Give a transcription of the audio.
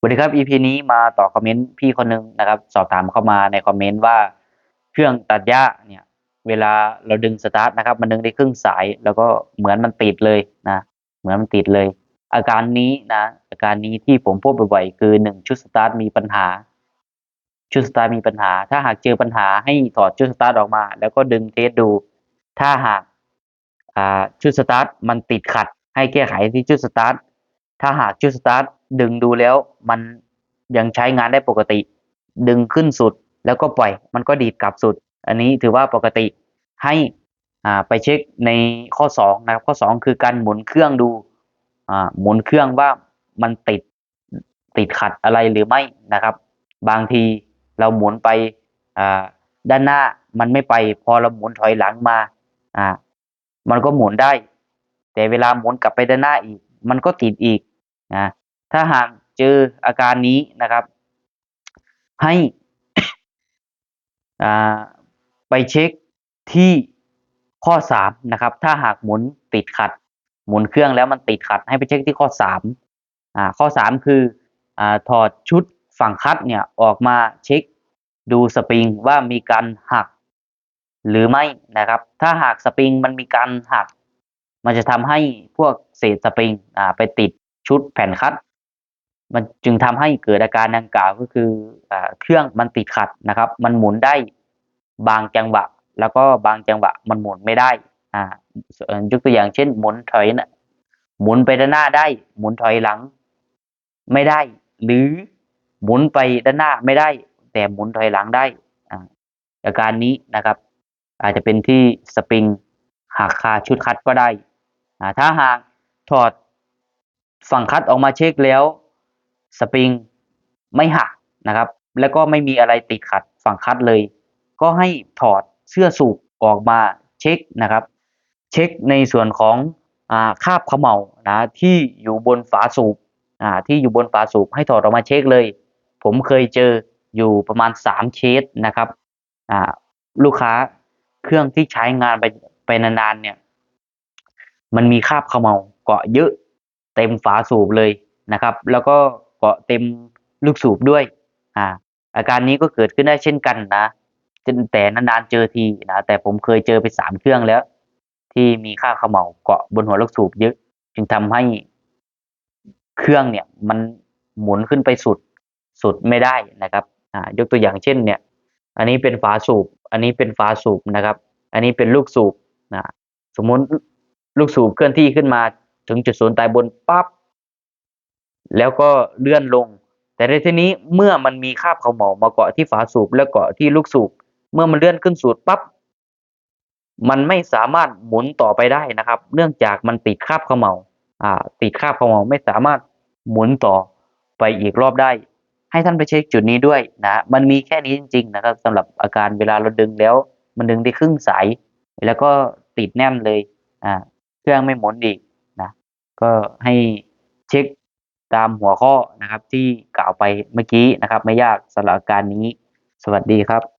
สวัสดีครับ EP นี้มาต่อคอมเมนต์พี่คนหนึงนะครับ สอบถามเข้ามาในคอมเมนต์ว่าเครื่องตัดหญ้าเนี่ย เวลาเราดึงสตาร์ทนะครับ มันดึงได้ครึ่งสาย แล้วก็เหมือนมันติดเลยนะ เหมือนมันติดเลย อาการนี้นะ อาการนี้ที่ผมพบบ่อยๆคือหนึ่งชุดสตาร์ทมีปัญหา ชุดสตาร์ทมีปัญหา ถ้าหากเจอปัญหาให้ถอดชุดสตาร์ทออกมา แล้วก็ดึงเทสดู ถ้าหากอ่าชุดสตาร์ทมันติดขัด ให้แก้ไขที่ชุดสตาร์ทถ้าหากชุดสตาร์ท ดึงดูแล้วมันยังใช้งานได้ปกติ ดึงขึ้นสุดแล้วก็ปล่อย มันก็ดีดกลับสุด อันนี้ถือว่าปกติให้อ่าไปเช็คในข้อสองนะครับข้อสองคือการหมุนเครื่องดูอ่าหมุนเครื่องว่ามันติดติดขัดอะไรหรือไม่นะครับ บางทีเราหมุนไปอ่าด้านหน้ามันไม่ไป พอเราหมุนถอยหลังมาอ่ามันก็หมุนได้ แต่เวลาหมุนกลับไปด้านหน้าอีก มันก็ติดอีกนะ ถ้าหากเจออาการนี้นะครับ ให้ไปเช็คที่ข้อสามนะครับ ถ้าหากหมุนติดขัด หมุนเครื่องแล้วมันติดขัด ให้ไปเช็คที่ข้อสามอ่าข้อสามคืออถอดชุดฝั่งคัดเนี่ยออกมาเช็คดูสปริงว่ามีการหักหรือไม่นะครับ ถ้าหากสปริงมันมีการหัก มันจะทำให้พวกเศษสปริงไปติดชุดแผ่นคัด มันจึงทำให้เกิดอาการดังกล่าวก็คืออเครื่องมันติดขัดนะครับ มันหมุนได้บางจังหวะ แล้วก็บางจังหวะมันหมุนไม่ได้อ่ายกตัวอย่างเช่น หมุนถอยนะหมุนไปด้านหน้าได้ หมุนถอยหลัง ไม่ได้ หรือหมุนไปด้านหน้าไม่ได้ แต่หมุนถอยหลังได้อ่าอาการนี้นะครับ อาจจะเป็นที่สปริงหักคาชุดคัดก็ได้อ่าถ้าหากถอดฝั่งคัดออกมาเช็คแล้ว สปริงไม่หักนะครับ แล้วก็ไม่มีอะไรติดขัดฝั่งคัดเลย ก็ให้ถอดเสื้อสูบออกมาเช็คนะครับ เช็คในส่วนของอาคาบเขม่านะที่อยู่บนฝาสูบอ่าที่อยู่บนฝาสูบให้ถอดออกมาเช็คเลย ผมเคยเจออยู่ประมาณสามเคสนะครับอ่าลูกค้าเครื่องที่ใช้งานไปไปนานๆเนี่ย มันมีคาบเขม่าเกาะเยอะเต็มฝาสูบเลยนะครับ แล้วก็ เกาะเต็มลูกสูบด้วย อ่า อาการนี้ก็เกิดขึ้นได้เช่นกันนะแต่นานๆเจอทีนะแต่ผมเคยเจอไปสามเครื่องแล้ว ที่มีคราบเขม่าเกาะบนหัวลูกสูบเยอะ จึงทำให้เครื่องเนี่ย มันหมุนขึ้นไปสุดสุดไม่ได้นะครับ อ่ายกตัวอย่างเช่น เนี่ย อันนี้เป็นฝาสูบ อันนี้เป็นฝาสูบนะครับ อันนี้เป็นลูกสูบนะสมมติลูกสูบเคลื่อนที่ขึ้นมาถึงจุดศูนย์ตายบนปั๊บ แล้วก็เลื่อนลง แต่ในที่นี้เมื่อมันมีคราบเขม่ามาเกาะที่ฝาสูบแล้วเกาะที่ลูกสูบ เมื่อมันเลื่อนขึ้นสูดปั๊บมันไม่สามารถหมุนต่อไปได้นะครับ เนื่องจากมันติดคราบเขม่าอ่า ติดคราบเขม่าไม่สามารถหมุนต่อไปอีกรอบได้ ให้ท่านไปเช็คจุดนี้ด้วยนะ มันมีแค่นี้จริง ๆ นะครับสำหรับอาการเวลาเราดึงแล้ว มันดึงได้ครึ่งสาย แล้วก็ติดแน่นเลย อ่า เครื่องไม่หมุนอีกนะ ก็ให้เช็ค ตามหัวข้อนะครับที่กล่าวไปเมื่อกี้นะครับ ไม่ยากสำหรับการนี้ สวัสดีครับ